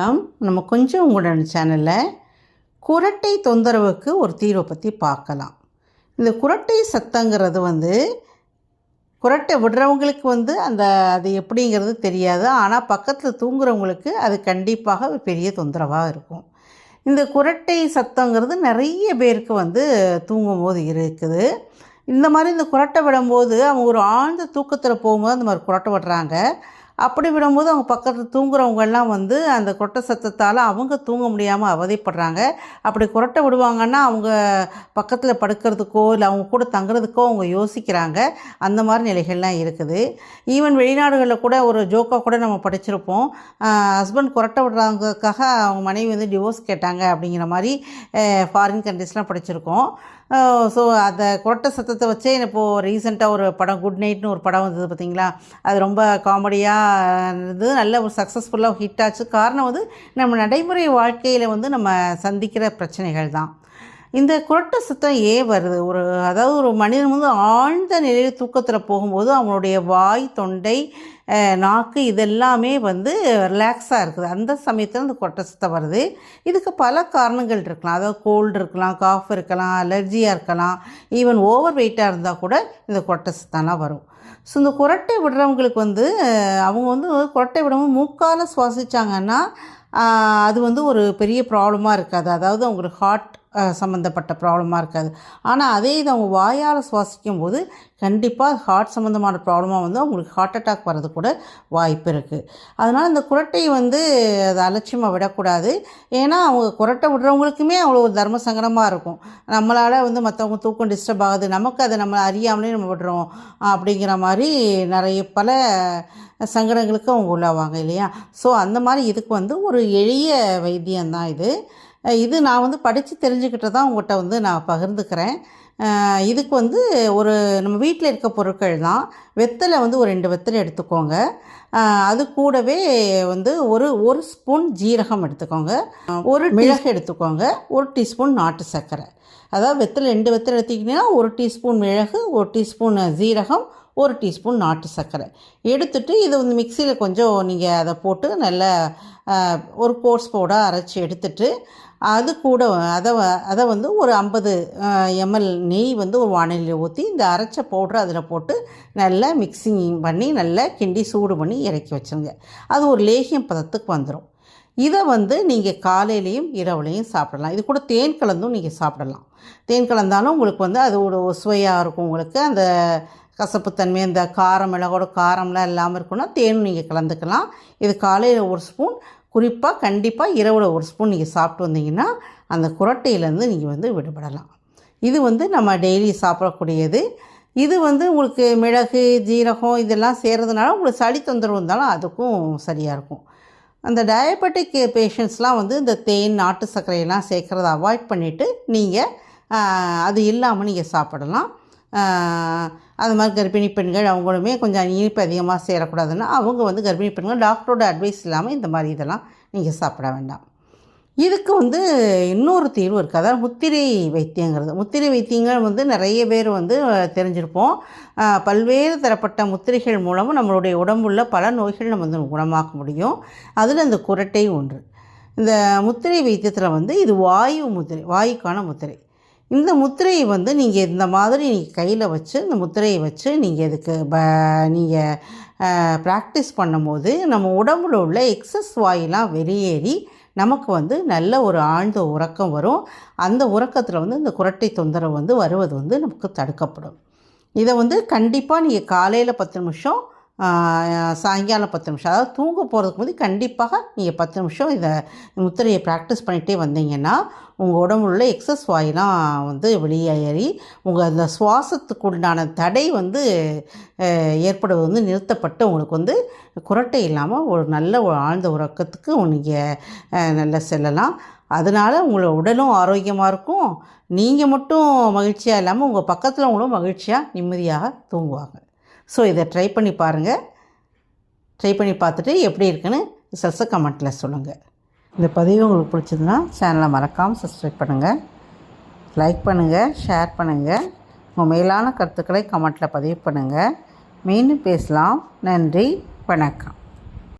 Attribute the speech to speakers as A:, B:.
A: நாம் நம்ம கொஞ்சம் உங்களோட சேனலில் குரட்டை தொந்தரவுக்கு ஒரு தீர்வை பற்றி பார்க்கலாம். இந்த குரட்டை சத்தங்கிறது வந்து குரட்டை விடுறவங்களுக்கு வந்து அந்த அது எப்படிங்கிறது தெரியாது. ஆனால் பக்கத்தில் தூங்குறவங்களுக்கு அது கண்டிப்பாக ஒரு பெரிய தொந்தரவாக இருக்கும். இந்த குரட்டை சத்தங்கிறது நிறைய பேருக்கு வந்து தூங்கும்போது இருக்குது. இந்த மாதிரி இந்த குரட்டை விடும்போது அவங்க ஒரு ஆழ்ந்த தூக்கத்தில் போகும்போது அந்த மாதிரி குரட்டை விடுறாங்க. அப்படி விடும்போது அவங்க பக்கத்தில் தூங்குறவங்கெல்லாம் வந்து அந்த கொட்டை சத்தத்தால் அவங்க தூங்க முடியாமல் அவதிப்படுறாங்க. அப்படி குரட்டை விடுவாங்கன்னா அவங்க பக்கத்தில் படுக்கிறதுக்கோ இல்லை அவங்க கூட தங்குறதுக்கோ அவங்க யோசிக்கிறாங்க. அந்த மாதிரி நிலைகள்லாம் இருக்குது. ஈவன் வெளிநாடுகளில் கூட ஒரு ஜோக்காக கூட நம்ம படிச்சிருப்போம். ஹஸ்பண்ட் குரட்டை விடுறாங்கக்காக அவங்க மனைவி வந்து டிவோர்ஸ் கேட்டாங்க அப்படிங்கிற மாதிரி ஃபாரின் கண்ட்ரிஸ்லாம் படிச்சிருக்கோம். ஸோ அந்த குரட்டை சத்தத்தை வச்சே இப்போது ரீசெண்டாக ஒரு படம் குட் நைட்னு ஒரு படம் வந்தது பார்த்தீங்களா அது ரொம்ப காமெடியாக இருந்தது. நல்ல ஒரு சக்ஸஸ்ஃபுல்லாக ஹிட் ஆச்சு. காரணம் வந்து நம்ம நடைமுறை வாழ்க்கையில் வந்து நம்ம சந்திக்கிற பிரச்சனைகள் தான். இந்த குரட்டை சத்தம் ஏன் வருது? ஒரு அதாவது ஒரு மனிதன் வந்து ஆழ்ந்த நிலையில் தூக்கத்தில் போகும்போது அவனுடைய வாய் தொண்டை நாக்கு இதெல்லாமே வந்து ரிலாக்ஸாக இருக்குது. அந்த சமயத்தில் அந்த கொட்டை சத்தம் வருது. இதுக்கு பல காரணங்கள் இருக்கலாம். அதாவது கோல்டு இருக்கலாம் காஃப் இருக்கலாம் அலர்ஜியாக இருக்கலாம். ஈவன் ஓவர் வெயிட்டாக இருந்தால் கூட இந்த கொட்டை சத்தம்லாம் வரும். ஸோ இந்த குரட்டை விடுறவங்களுக்கு வந்து அவங்க வந்து குரட்டை விடவும் மூக்கால் சுவாசித்தாங்கன்னா அது வந்து ஒரு பெரிய ப்ராப்ளமாக இருக்காது. அதாவது அவங்களுக்கு ஹார்ட் சம்மந்தப்பட்ட ப்ராப்ளமாக இருக்காது. ஆனால் அதே இது அவங்க வாயால் சுவாசிக்கும் போது கண்டிப்பாக ஹார்ட் சம்மந்தமான ப்ராப்ளமாக வந்து அவங்களுக்கு ஹார்ட் அட்டாக் வர்றது கூட வாய்ப்பு இருக்குது அதனால் இந்த குரட்டை வந்து அதை அலட்சியமாக விடக்கூடாது. ஏன்னா அவங்க குரட்டை விடுறவங்களுக்குமே அவ்வளோ ஒரு தர்ம சங்கடமாக இருக்கும். நம்மளால் வந்து மற்றவங்க தூக்கம் டிஸ்டர்ப் ஆகுது. நமக்கு அதை நம்ம அறியாமலே நம்ம விடுறோம் அப்படிங்கிற மாதிரி நிறைய பல சங்கடங்களுக்கு அவங்க உள்ளாவாங்க இல்லையா? ஸோ அந்த மாதிரி இதுக்கு வந்து ஒரு எளிய வைத்தியம்தான் இது. இது நான் வந்து படித்து தெரிஞ்சுக்கிட்டு தான் உங்கள்கிட்ட வந்து நான் பகிர்ந்துக்கிறேன். இதுக்கு வந்து ஒரு நம்ம வீட்டில் இருக்க பொருட்கள் தான். வெத்தலை வந்து ஒரு ரெண்டு வெத்தலை எடுத்துக்கோங்க. அது கூடவே வந்து ஒரு ஒரு ஸ்பூன் ஜீரகம் எடுத்துக்கோங்க. ஒரு மிளகு. எடுத்துக்கோங்க. ஒரு டீஸ்பூன் நாட்டு சர்க்கரை. அதாவது வெத்தலை ரெண்டு வெத்தலை எடுத்துக்கிட்டிங்கன்னா ஒரு டீஸ்பூன் மிளகு ஒரு டீஸ்பூன் ஜீரகம் ஒரு டீஸ்பூன் நாட்டு சர்க்கரை. எடுத்துட்டு இதை வந்து மிக்சியில் கொஞ்சம் நீங்கள் அதை போட்டு நல்லா ஒரு கோர்ஸ் போட அரைச்சி எடுத்துட்டு அது கூட அதை அதை வந்து ஒரு ஐம்பது எம்எல் நெய் வந்து ஒரு வானிலையில் ஊற்றி இந்த அரைச்ச பவுட்ரு அதில் போட்டு நல்லா மிக்சிங் பண்ணி நல்லா கிண்டி சூடு பண்ணி இறக்கி வச்சுருங்க. அது ஒரு லேகியம் பதத்துக்கு வந்துடும் இதை வந்து நீங்கள் காலையிலையும் இரவுலையும் சாப்பிடலாம். இது கூட தேன் கலந்தும் நீங்கள் சாப்பிடலாம். தேன் கலந்தாலும் உங்களுக்கு வந்து அது ஒரு சுவையாக இருக்கும். உங்களுக்கு அந்த கசப்புத்தன்மை இந்த காரம் மிளகோட காரம்லாம் இல்லாமல் இருக்குன்னா தேனும் நீங்கள் கலந்துக்கலாம். இது காலையில் ஒரு ஸ்பூன் குறிப்பாக கண்டிப்பாக இரவில் ஒரு ஸ்பூன் நீங்கள் சாப்பிட்டு வந்தீங்கன்னா அந்த குரட்டையிலேருந்து நீங்கள் வந்து விடுபடலாம். இது வந்து நம்ம டெய்லி சாப்பிடக்கூடியது. இது வந்து உங்களுக்கு மிளகு ஜீரகம் இதெல்லாம் செய்கிறதுனால உங்களுக்கு சளி தொந்தரவு இருந்தாலும் அதுக்கும் சரியாக இருக்கும். அந்த டயபெட்டிக் பேஷண்ட்ஸ்லாம் வந்து இந்த தேன் நாட்டு சர்க்கரையெல்லாம் சேர்க்குறத அவாய்ட் பண்ணிவிட்டு நீங்கள் அது இல்லாமல் நீங்கள் சாப்பிடலாம். அது மாதிரி கர்ப்பிணி பெண்கள் அவங்களுமே கொஞ்சம் இனிப்பு அதிகமாக சேரக்கூடாதுன்னா அவங்க வந்து கர்ப்பிணி பெண்கள் டாக்டரோட அட்வைஸ் இல்லாமல் இந்த மாதிரி இதெல்லாம் நீங்கள் சாப்பிட வேண்டாம். இதுக்கு வந்து இன்னொரு தீர்வு இருக்குது அதாவது முத்திரை வைத்தியங்கிறது. முத்திரை வைத்தியங்கள் வந்து நிறைய பேர் வந்து தெரிஞ்சிருப்போம். பல்வேறு தரப்பட்ட முத்திரைகள் மூலமும் நம்மளுடைய உடம்புள்ள பல நோய்கள் நம்ம வந்து குணமாக்க முடியும். அதில் இந்த குரட்டை ஒன்று. இந்த முத்திரை வைத்தியத்தில் வந்து இது வாயு முத்திரை வாயுக்கான முத்திரை. இந்த முத்திரையை வந்து நீங்கள் இந்த மாதிரி நீங்கள் கையில் வச்சு இந்த முத்திரையை வச்சு நீங்கள் இதுக்கு ப நீங்கள் ப்ராக்டிஸ் பண்ணும்போது நம்ம உடம்புல உள்ள எக்ஸஸ் வாயிலாம் வெளியேறி நமக்கு வந்து நல்ல ஒரு ஆழ்ந்த உறக்கம் வரும். அந்த உறக்கத்தில் வந்து இந்த குரட்டை தொந்தரவு வந்து வருவது வந்து நமக்கு தடுக்கப்படும். இதை வந்து கண்டிப்பாக நீங்கள் காலையில் பத்து நிமிஷம் சாயங்காலம் பத்து நிமிஷம். அதாவது தூங்க போகிறதுக்கு முந்தைய கண்டிப்பாக நீங்கள் பத்து நிமிஷம் இதை முத்திரையை ப்ராக்டிஸ் பண்ணிகிட்டே வந்தீங்கன்னா உங்கள் உடம்புல உள்ள எக்ஸஸ் வாயிலாம் வந்து வெளியேறி உங்கள் அந்த சுவாசத்துக்கு உண்டான தடை வந்து ஏற்படுவது வந்து நிறுத்தப்பட்டு உங்களுக்கு வந்து குரட்டை இல்லாமல் ஒரு நல்ல ஒரு ஆழ்ந்த உறக்கத்துக்கு நீங்கள் நல்லா செல்லலாம். அதனால் உங்களோட உடலும் ஆரோக்கியமாக இருக்கும். நீங்கள் மட்டும் மகிழ்ச்சியாக இல்லாமல் உங்கள் பக்கத்தில் உங்களும் மகிழ்ச்சியாக நிம்மதியாக தூங்குவாங்க. ஸோ இதை ட்ரை பண்ணி பாருங்கள் ட்ரை பண்ணி பார்த்துட்டு எப்படி இருக்குன்னு ரிசல்ட்ஸை கமெண்ட்டில் சொல்லுங்கள் இந்த பதிவு உங்களுக்கு பிடிச்சதுன்னா சேனலை மறக்காமல் சப்ஸ்கிரைப் பண்ணுங்கள் லைக் பண்ணுங்கள் ஷேர் பண்ணுங்கள் உங்கள் மேலான கருத்துக்களை கமெண்ட்டில் பதிவு பண்ணுங்கள் மீண்டும் பேசலாம். நன்றி வணக்கம்.